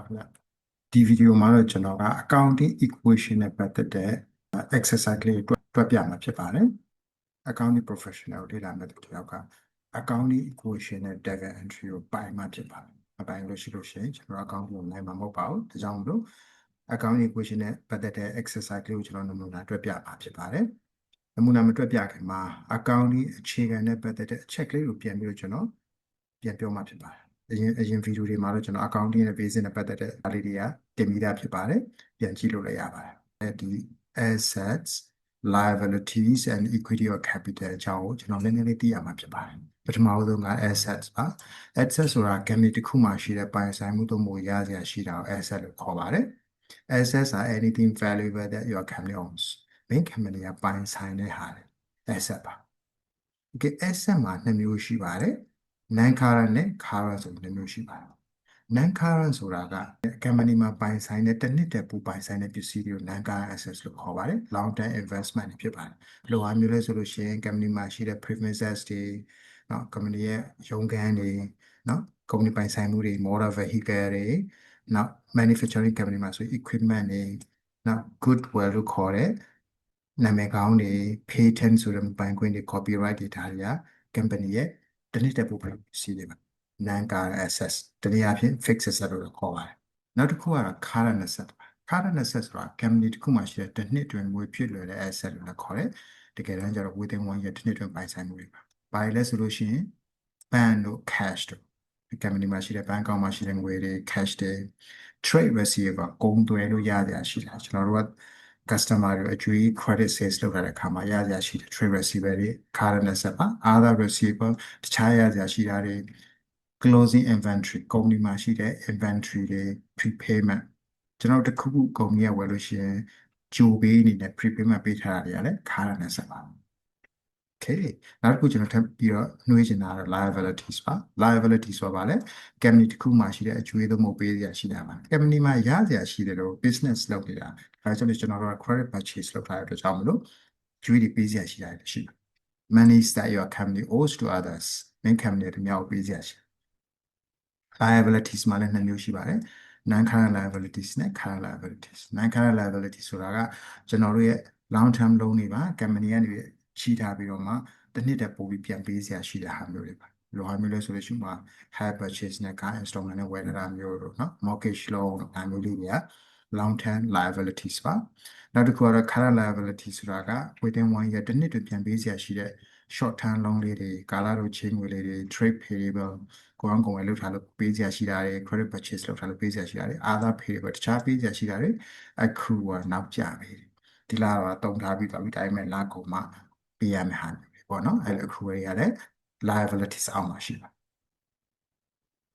ပါခင်ဗျဒီဗီဒီယိုမှာတော့ကျွန်တော်က accounting equation နဲ့ပတ်သက်တဲ့ exercise လေးတွေတွက်ပြမှာဖြစ်ပါတယ် accounting professional လေ့လာမဲ့သူတစ်ယောက်က accounting equation နဲ့ data entry ကိုပိုင်မှဖြစ်ပါတယ်မပိုင်လို့ရှိလို့ရှိရင်ကျွန်တော် accounting ကိုနိုင်မှာမဟုတ်ပါဘူးဒါကြောင့်မလို့ accounting equation နဲ့ပတ်သက်တဲ့ exercise လေးကိုကျွန်တော်နမူနာတွက်ပြမှာဖြစ်ပါတယ်နမူနာမတွက်ပြခင်မှာ accounting အခြေခံနဲ့ပတ်သက်တဲ့အချက်ကလေးကိုပြန်ပြီးတော့ကျွန်တော်ပြန်ပြောမှာဖြစ်ပါတယ် အရင်အရင်ဗီဒီယိုတွေမှာတော့ကျွန်တော် accounting နဲ့ basic နဲ့ပတ်သက်တဲ့အားလေးတွေကတင်ပြီးသားဖြစ်ပါတယ်ပြန်ကြည့်လို့လည်းရပါတယ်အဲဒီ assets liabilities and equity or capital အကြောင်းကိုကျွန်တော်နည်းနည်းလေးသိရမှာဖြစ်ပါတယ်ပထမဆုံးက assets ပါ assets ဆိုတာ company တစ်ခုမှာရှိတဲ့ပိုင်ဆိုင်မှုတို့မျိုးရစရာရှိတာကို asset လို့ခေါ်ပါတယ် assets are anything valuable that your company owns main company ကပိုင်ဆိုင်တဲ့ဟာလေ asset ပါ okay asset မှာနှစ်မျိုးရှိပါတယ် non current နဲ့ current ဆိုနှစ်မျိုးရှိပါတယ် non current ဆိုတာက company မှာပိုင်ဆိုင်တဲ့တစ်နှစ်တည်းပူပိုင်ဆိုင်တဲ့ပစ္စည်းတွေကို non current assets လို့ခေါ်ပါတယ် long term investment တွေဖြစ်ပါတယ်ဘယ်လိုဟာမျိုးလဲဆိုလို့ရှိရင် company မှာရှိတဲ့ premises တွေเนาะ company ရဲ့ရုံးခန်းတွေเนาะ company ပိုင်ဆိုင်မှုတွေ motor vehicle တွေနောက် manufacturing company မှာဆို equipment တွေနောက် goodwill လို့ခေါ်တဲ့နာမည်ကောင်းတွေ patent ဆိုတဲ့ပိုင်ခွင့်တွေ copyright တွေဒါတွေက company ရဲ့ တစ်နှစ်တည်းပူပိုင်ပစ္စည်းတွေပါ non current assets တနည်းအားဖြင့် fixed asset လို့ခေါ်ပါတယ်နောက်တစ်ခုကတော့ current asset ပါ current asset ဆိုတာ company တစ်ခုမှာရှိတဲ့တစ်နှစ်တွင်ငွေဖြစ်လွယ်တဲ့ asset လို့လည်းခေါ်တယ်တကယ်တမ်းကျတော့ within one year တစ်နှစ်တွင်ပိုင်ဆိုင်မှုတွေပါဘာလဲဆိုလို့ရှိရင် band တို့ cash တို့ company မှာရှိတဲ့ bank account မှာရှိတဲ့ငွေတွေ cash တွေ trade receiver ကုန်သွယ်လို့ရကြရှိတာကျွန်တော်တို့က customer တွေအကျွေး credit sales လုပ်ရတဲ့အခါမှာရကြရှိတဲ့ trade receiver တွေ current asset ပါ other receiver တခြားရကြရှိတာတွေ closing inventory ကုမ္ပဏီမှာရှိတဲ့ inventory တွေ prepayment ကျွန်တော်တခုခုကုမ္ပဏီကဝယ်လို့ရှိရင်ကြိုပေးနေတဲ့ prepayment ပေးထားတာတွေရတယ် current asset ပါ okay နောက်တစ်ခုကျွန်တော်ထပ်ပြီးတော့နှွေးချင်တာကတော့ liabilities ပါ liabilities ဆိုတာပါလေ company တစ်ခုမှာရှိတဲ့အကျွေးသုံးဖို့ပေးရရှိတာပါ company မှာရစရာရှိတယ်လို့ business လုပ်နေတာအဲဒါကြောင့်ကျွန်တော်တို့က credit purchase လုပ်ထားတဲ့အတွက်ကြောင့်မလို့ကျွေးတွေပေးစရာရှိတာလည်းရှိတယ် money that your company owes to others main company တွေမြောက်ပေးစရာရှိ liabilities မှာလည်းနှစ်မျိုးရှိပါတယ် non current liabilities နဲ့ current liabilities non current liabilities ဆိုတာကကျွန်တော်တို့ရဲ့ long term loan တွေပါ company ကနေ ရှိထားပြီးတော့မှတစ်နှစ်တည်းပို့ပြီးပြန်ပေးစရာရှိတဲ့ဟာမျိုးတွေပါလိုဟာမျိုးလဲဆိုလို့ရှိမှ high purchase နဲ့ car installment နဲ့ဝယ်တာမျိုးတို့နော် mortgage loan အမျိုးလေးတွေက long term liabilities ပါနောက်တစ်ခုကတော့ current liability ဆိုတာက within 1 year တစ်နှစ်တွင်ပြန်ပေးစရာရှိတဲ့ short term loan လေးတွေကာလာတို့ချင်းငွေလေးတွေ trade payable ကိုအောင်ကိုယ်လောက်ထားလို့ပေးစရာရှိတာတွေ credit purchase လောက်ထားလို့ပေးစရာရှိတာတွေ other payable တခြားပေးစရာရှိတာတွေ accrue ကနောက်ကျပေးတယ်ဒီလာတော့တုံထားပြီးတော့ဒီတိုင်းမဲ့လာကုန်မှာ ပေးရမယ့်ဟာမျိုးပေါ့နော်အဲ့လို accrue တွေကလည်း liabilities အောက်မှာရှိပါ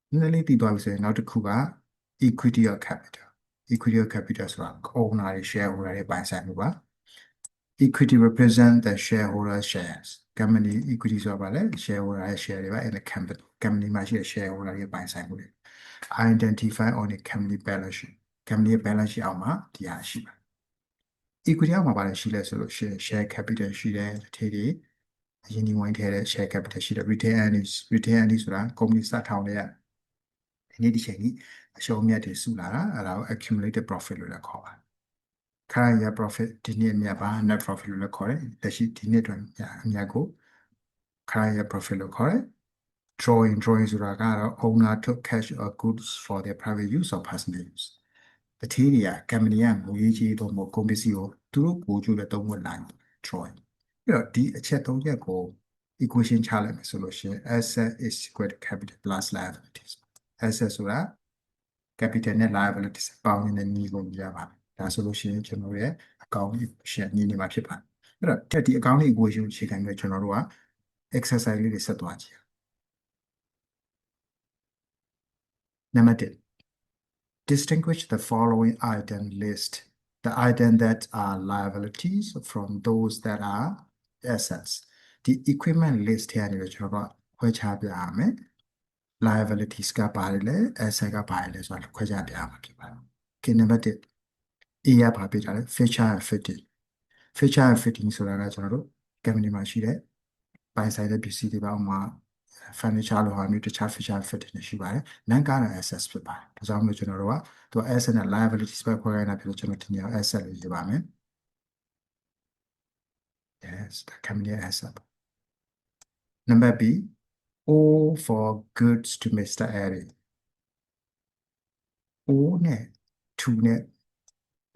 နည်းနည်းလေးတည်သွားပြီဆိုရင်နောက်တစ်ခုက equity of capital equity of capital ဆိုတာ owner တွေ shareholder တွေပိုင်ဆိုင်မှုပါ equity represent the shareholder shares company equity ဆိုတာဘာလဲ shareholder ရဲ့ share တွေပါ in the company company မှာရှိတဲ့ shareholder တွေပိုင်ဆိုင်မှုတွေ identify on the company balance sheet company ရဲ့ balance sheet အောက်မှာဒီဟာရှိပါ equity အောက်မှာဘာလဲရှိလဲဆိုလို့ရှိရင် share capital ရှိတယ်တစ်ထည်တွေအရင်ဒီဝိုင်းထဲတဲ့ share capital ရှိတယ် retain earnings retain earnings ဆိုတာ company စထောင်တဲ့ဒီနေ့ဒီချိန်ကြီးအရှုံးအမြတ်တွေစုလာတာအဲ့ဒါကို accumulated profit လို့လည်းခေါ်ပါတယ် current year profit ဒီနှစ်အမြတ်ပါ net profit လို့လည်းခေါ်တယ်လက်ရှိဒီနှစ်တွင်အမြတ်ကို current year profit လို့ခေါ်တယ် drawing drawing ဆိုတာကတော့ owner took cash or goods for their private use or personal use တတိယက company ကငွေကြေးတော့မဟုတ်ကုန်ပစ္စည်းကိုသူတို့ကိုကျိုးတဲ့သုံးဝတ်လိုက် drawing ပြီးတော့ဒီအချက်သုံးချက်ကို equation ချလိုက်မယ်ဆိုလို့ရှိရင် asset is equal to capital plus liabilities asset ဆိုတာ capital နဲ့ liabilities ပေါင်းနေတဲ့ညီကိုရပါတယ်ဒါဆိုလို့ရှိရင်ကျွန်တော်ရဲ့အကောင့် equation ညီနေမှာဖြစ်ပါတယ်အဲ့တော့ဒီအကောင့်လေး equation ကိုအခြေခံပြီးကျွန်တော်တို့က exercise လေးတွေဆက်သွားကြည့်နံပါတ်1 distinguish the following item list the item that are liabilities from those that are assets ဒီ equipment list ထဲကနေကျွန်တော်တို့ခွဲခြားပြရမယ် liabilities ကပါတယ်လဲ asset ကပါတယ်လဲဆိုတာခွဲခြားပြရမှာဖြစ်ပါတယ်။ okay နံပါတ်1 A ရပါပြထားတယ် feature and fitting feature and fitting ဆိုတာကကျွန်တော်တို့ company မှာရှိတဲ့ပိုင်ဆိုင်တဲ့ပစ္စည်းတွေပါဥမာ furniture လိုဟာမျိုးတခြား feature fit တွေရှိပါတယ် non current assets ဖြစ်ပါတယ်ဒါကြောင့်မလို့ကျွန်တော်တို့ကသူ asset နဲ့ liabilities ပဲခွဲခိုင်းတာဖြစ်လို့ကျွန်တော်ဒီနေရာ asset လို့ရေးပါမယ် yes the company asset number B all for goods to Mr. Airy all နဲ့ to နဲ့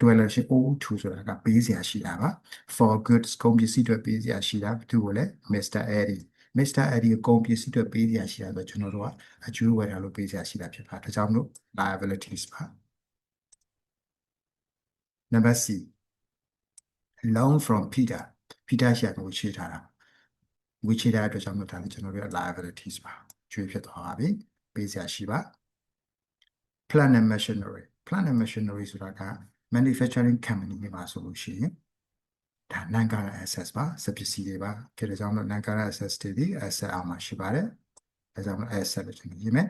တွဲလို့ရှိရင် O2 ဆိုတာကပေးစရာရှိတာပါ for goods ကုန်ပစ္စည်းတွေပေးစရာရှိတာဘယ်သူကိုလဲ Mr. Eddie Mr. Eddie ကိုကုန်ပစ္စည်းတွေပေးစရာရှိတာဆိုကျွန်တော်တို့ကအကျိုးဝယ်တာလို့ပေးစရာရှိတာဖြစ်ပါတယ်ဒါကြောင့်မလို့ liabilities ပါ number C loan from Peter Peter ရှာကိုချေထားတာငွေချေတဲ့အတွက်ကြောင့်မလို့ဒါလည်းကျွန်တော်တို့ liabilities ပါကျွေးဖြစ်သွားပါပြီပေးစရာရှိပါ plant and machinery plant and machinery ဆိုတာက manufacturing company တွေမှာဆိုလို့ရှိရင် ဒါ non current assets ပါစပစ္စည်းတွေပါဒါကြောင့်မို့ non current assets တွေဒီ asset အောက်မှာရှိပါတယ်ဒါကြောင့်မို့ asset လို့ကျွန်တော်ရေးမယ်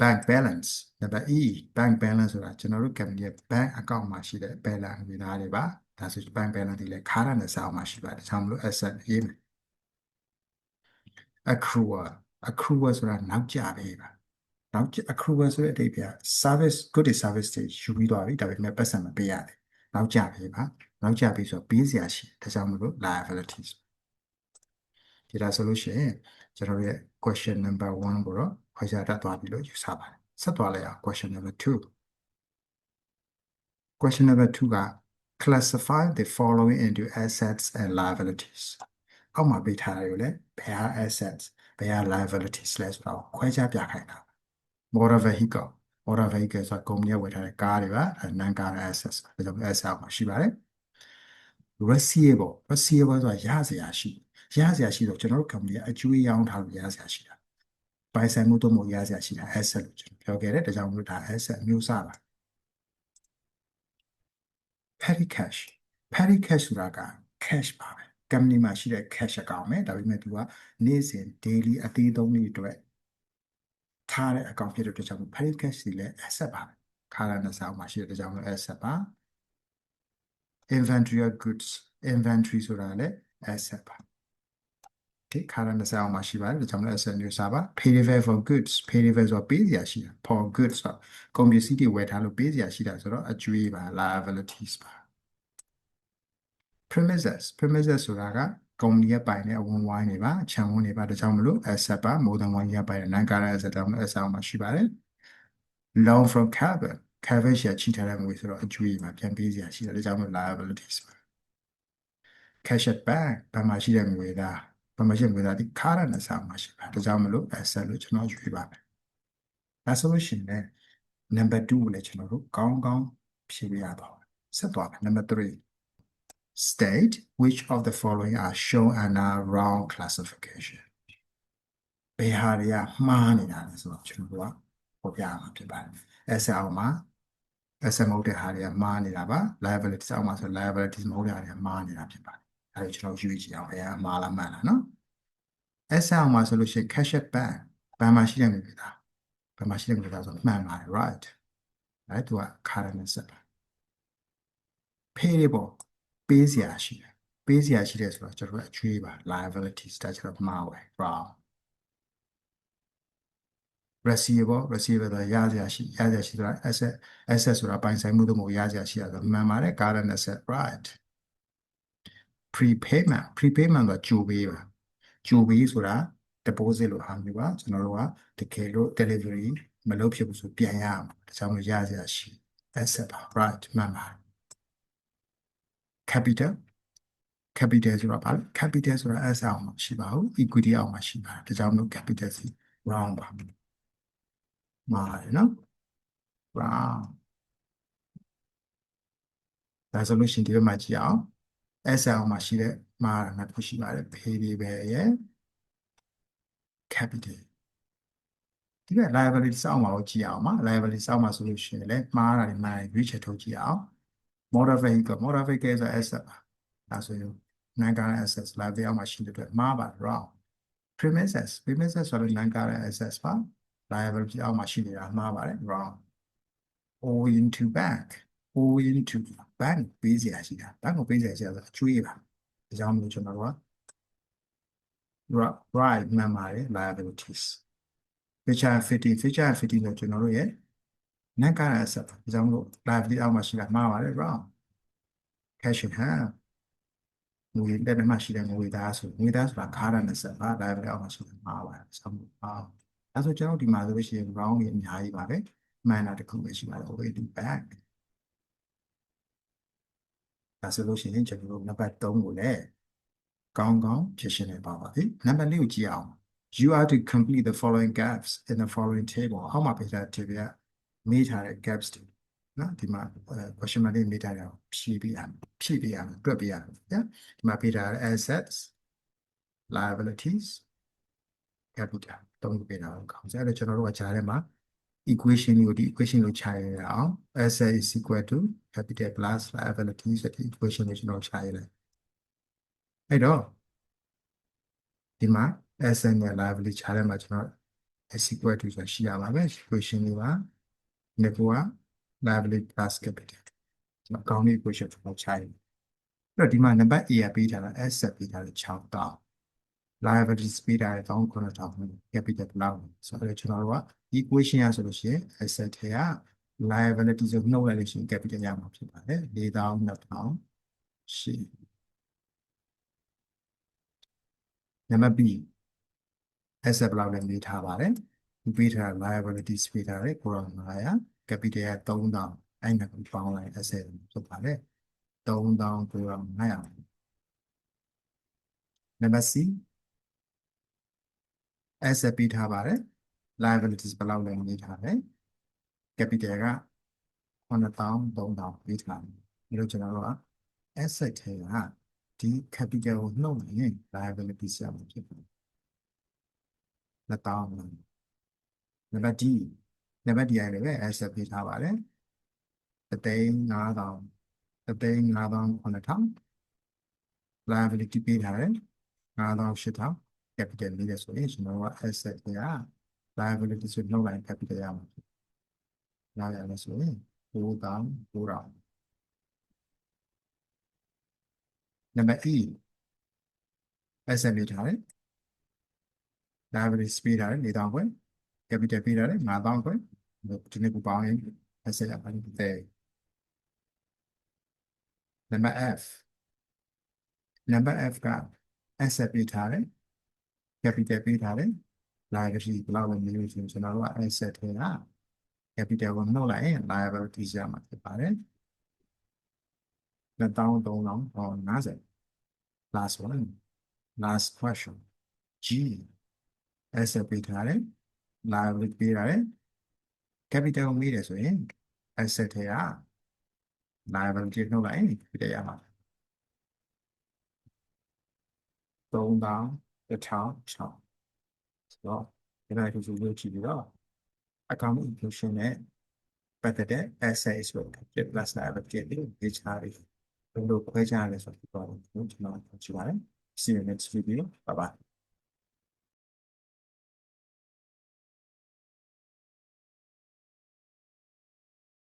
bank balance number E bank balance ဆိုတာကျွန်တော်တို့ company ရဲ့ bank account မှာရှိတဲ့ balance ငွေသားတွေပါဒါဆို bank balance တွေလည်းခါရတဲ့စာအုပ်မှာရှိပါတယ်ဒါကြောင့်မို့ asset ရေးမယ် accrual accrual ဆိုတာနောက်ကျပေးပါနောက်ကျ accrual ဆိုတဲ့အဓိပ္ပာယ် service good service တွေယူပြီးသွားပြီဒါပေမဲ့ပတ်စံမပေးရတယ် နောက်ကျပေးပါနောက်ကျပေးဆိုပေးစရာရှိဒါကြောင့်မလို့ liabilities ဒီဒါဆိုလို့ရှိရင်ကျွန်တော်ရဲ့ question number 1ကိုတော့ခွဲခြားတတ်သွားပြီလို့ယူဆပါတယ်ဆက်သွားလိုက်အောင် question number 2 question number 2က classify the following into assets and liabilities အောက်မှာပေးထားတယ်ကိုလည်းဘယ်ဟာ assets ဘယ်ဟာ liabilities လဲဆိုတော့ခွဲခြားပြခိုင်းတာ motor vehicle motor vehicle ဆိုတာကုမ္ပဏီကဝယ်ထားတဲ့ကားတွေပါ non current assets ဒါကြောင့် asset မှာရှိပါတယ် receivable receivable ဆိုတာရစရာရှိရစရာရှိတော့ကျွန်တော်တို့ company ကအကျွေးရောင်းထားလို့ရစရာရှိတာပိုင်ဆိုင်မှုတော့မဟုတ်ရစရာရှိတာ asset လို့ကျွန်တော်ပြောခဲ့တယ်ဒါကြောင့်မလို့ဒါ asset အမျိုးအစားပါ petty cash petty cash ဆိုတာက cash ပါပဲ company မှာရှိတဲ့ cash account ပဲဒါပေမဲ့သူကနေ့စဉ် daily အသေးသုံးလေးအတွက် ထားတဲ့ account ဖြစ်တဲ့အတွက်ကြောင့် petty cash တွေလည်း asset ပါပဲခါရတဲ့စာအုပ်မှာရှိတဲ့အတွက်ကြောင့် asset ပါ inventory of goods inventory ဆိုတာလည်း asset ပါဒီခါရတဲ့စာအုပ်မှာရှိပါတယ်ဒါကြောင့်လည်း asset မျိုးစားပါ payable for goods payable ဆိုတော့ပေးစရာရှိတာ for goods ဆိုတော့ကုန်ပစ္စည်းတွေဝယ်ထားလို့ပေးစရာရှိတာဆိုတော့အကျွေးပါ liabilities ပါ premises premises ဆိုတာက ကုမ္ပဏီရဲ့ပိုင်တဲ့အဝန်ဝိုင်းတွေပါခြံဝန်းတွေပါဒါကြောင့်မလို့ asset ပါ more than one year ပိုင်တဲ့ non current asset တောင် asset မှာရှိပါတယ် loan from carbon carbon share ချိထားတဲ့ငွေဆိုတော့အကျွေးမှာပြန်ပေးစရာရှိတယ်ဒါကြောင့်မလို့ liabilities ပါ cash at bank ဘာမှရှိတဲ့ငွေသားဘာမှရှိတဲ့ငွေသားဒီ current asset မှာရှိပါတယ်ဒါကြောင့်မလို့ asset လို့ကျွန်တော်ယူပါမယ်ဒါဆိုလို့ရှိရင်လည်း number 2ကိုလည်းကျွန်တော်တို့ကောင်းကောင်းဖြေပြရတော့ဆက်သွားမယ် number 3 state which of the following are shown under wrong classification ဘယ်ဟာတွေကမှားနေတာလဲဆိုတော့ကျွန်တော်တို့ကပေါ်ပြရမှာဖြစ်ပါတယ် SL မှာ SL မဟုတ်တဲ့ဟာတွေကမှားနေတာပါ liabilities အောက်မှာဆို liabilities မဟုတ်တဲ့ဟာတွေကမှားနေတာဖြစ်ပါတယ်အဲဒါကျွန်တော်ယူကြည့်အောင်ဘယ်ဟာမှားလားမှန်လားနော် SL မှာဆိုလို့ရှိရင် cash at bank ဘယ်မှာရှိတဲ့ငွေတွေလားဘယ်မှာရှိတဲ့ငွေတွေလားဆိုမှန်ပါတယ် right အဲသူက current asset ပါ payable ပေးစရာရှိတယ်ပေးစရာရှိတယ်ဆိုတော့ကျွန်တော်တို့အကျွေးပါ liabilities ဒါကျွန်တော်မှားဝယ် wrong receivable receivable တော့ရစရာရှိရစရာရှိဆိုတာ asset asset ဆိုတာပိုင်ဆိုင်မှုတို့မဟုတ်ရစရာရှိတာဆိုမှန်ပါတယ် current asset right prepayment prepayment တော့ကြိုပေးပါကြိုပေးဆိုတာ deposit လို့ဟာမျိုးပါကျွန်တော်တို့ကတကယ်လို့ delivery မလုပ်ဖြစ်ဘူးဆိုပြန်ရအောင်ဒါကြောင့်မလို့ရစရာရှိ asset ပါ right မှန်ပါတယ် capital capital ဆိုတာဘာလဲ capital ဆိုတာ S အောင်မှာရှိပါဘူး equity အောင်မှာရှိပါတယ်ဒါကြောင့်မလို့ capital စီ round ပါမှားတယ်နော် round ဒါဆိုလို့ရှိရင်ဒီဘက်မှာကြည့်အောင် S အောင်မှာရှိတဲ့မှားတာနှစ်ခုရှိပါတယ် payable ရဲ့ capital ဒီက liability စောင့်မှာကိုကြည့်အောင်ပါ liability စောင့်မှာဆိုလို့ရှိရင်လည်းမှားတာတွေမှားရွေးချယ်ထုတ်ကြည့်အောင် motor vehicle motor vehicle ဆို asset ပါဒါဆိုရင် non current assets liability အောက်မှာရှိတဲ့အတွက်မှားပါ wrong premises premises ဆိုတော့ non current assets ပါ liability အောက်မှာရှိနေတာမှားပါတယ် wrong owing to bank owing to bank ပေးစရာရှိတာ bank ကိုပေးစရာရှိတာဆိုအကျွေးပါဒါကြောင့်မလို့ကျွန်တော်တို့က right right မှန်ပါတယ် liabilities feature 50 feature 50ဆိုကျွန်တော်တို့ရဲ့ net current asset ဒါကြောင့်မို့ liability အောက်မှာရှိတာမှားပါတယ် wrong cash in hand ငွေလက်ထဲမှာရှိတဲ့ငွေသားဆိုငွေသားဆိုတာခါရတဲ့ဆက်ပါ liability အောက်မှာရှိတယ်မှားပါတယ်ဆောင်းပါအဲဆိုကျွန်တော်ဒီမှာဆိုလို့ရှိရင် wrong ကြီးအများကြီးပါပဲမှန်တာတစ်ခုပဲရှိပါတယ် way to back ဒါဆိုလို့ရှိရင်ကျွန်တော်တို့နံပါတ်3ကိုလည်းကောင်းကောင်းဖြည့်ရှင်းနေပါပါပြီနံပါတ်4ကိုကြည့်အောင် you are to complete the following gaps in the following table အောက်မှာပေးထားတဲ့ table က မေးထားတဲ့ gaps တွေနော်ဒီမှာ question mark တွေမေးထားတာဖြည့်ပေးရမယ်ဖြည့်ပေးရမယ်တွက်ပေးရမယ်နော်ဒီမှာပေးထားတဲ့ assets liabilities capital တုံးပေးတာကိုခေါင်းစဲအဲ့တော့ကျွန်တော်တို့ကကြားထဲမှာ equation ကိုဒီ equation ကိုခြာရအောင် asset is equal to capital plus liability ဆိုတဲ့ equation ကိုကျွန်တော်ခြာရလိုက်အဲ့တော့ဒီမှာ asset နဲ့ liability ခြာထဲမှာကျွန်တော် is equal to ဆိုရှိရပါမယ် equation လေးပါ ဒီကွာ liability plus capital ကျွန်တော်ကောင်းတဲ့ equation ကိုခြာရအဲ့တော့ဒီမှာနံပါတ် A ကပေးထားတာ asset ပေးထားတယ်6000 liabilities ပေးထားတယ်19000 capital လောက်ဆိုတော့ကျွန်တော်တို့က equation ရဆိုလို့ရှိရင် asset ထဲက liability ဆိုနှုတ်လိုက်လို့ရှိရင် capital ရမှာဖြစ်ပါတယ်4200ရှိနံပါတ် B asset ဘလောက်လဲမေးထားပါတယ် ပေးထား liabilities ပေးထားတယ်900 capital က3000အဲ့ဒါကိုပေါင်းလိုက် asset ဖြစ်ပါတယ်3900နံပါတ် C asset ပေးထားပါတယ် liabilities ဘယ်လောက်လဲနေထားတယ် capital က9300ပေးထားတယ်ဒီလိုကျွန်တော်တို့က asset ထဲကဒီ capital ကိုနှုတ်ရင် liabilities ရမှာဖြစ်ပါတယ်2000 နံပါတ် D နံပါတ် D ရလည်းပဲ asset ပေးထားပါတယ်35000 35000 liability ပေးထားတယ်9800 capital လေးတယ်ဆိုရင်ကျွန်တော်က asset တွေက liability ဆိုနှုတ်လိုက် capital ရမှာဖြစ်။နောက်ရမယ်ဆိုရင်9000 9000နံပါတ် E asset ပေးထားတယ် liability ပေးထားတယ်4000ခွဲ capital ပေးထားတယ်9000ခွဲဒီနေ့ပူပေါင်းရင် asset ရပါတယ်နံပါတ် F နံပါတ် F က asset ပေးထားတယ် capital ပေးထားတယ် liability ဘယ်လောက်လဲမလို့ဆိုရင်ကျွန်တော်တို့က asset ထဲက capital ကိုနှုတ်လိုက်ရင် liability ရမှာဖြစ်ပါတယ်2350 last one last question G asset ပေးထားတယ် liability ပေးထားတယ် capital ကိုမေးတယ်ဆိုရင် asset ထဲက liability နှုတ်လိုက်ရင် capital ရမှာ3000 1000 1000ဆိုတော့ဒီနေ့ဒီလိုကြည့်ပြီးတော့ account inclusion နဲ့ပတ်သက်တဲ့ asset ဆိုတဲ့ plus liability တွေရေးချားပြီးဘယ်လိုခွဲခြားလဲဆိုတော့ကျွန်တော်ကြည့်ပါတယ် see you next video bye bye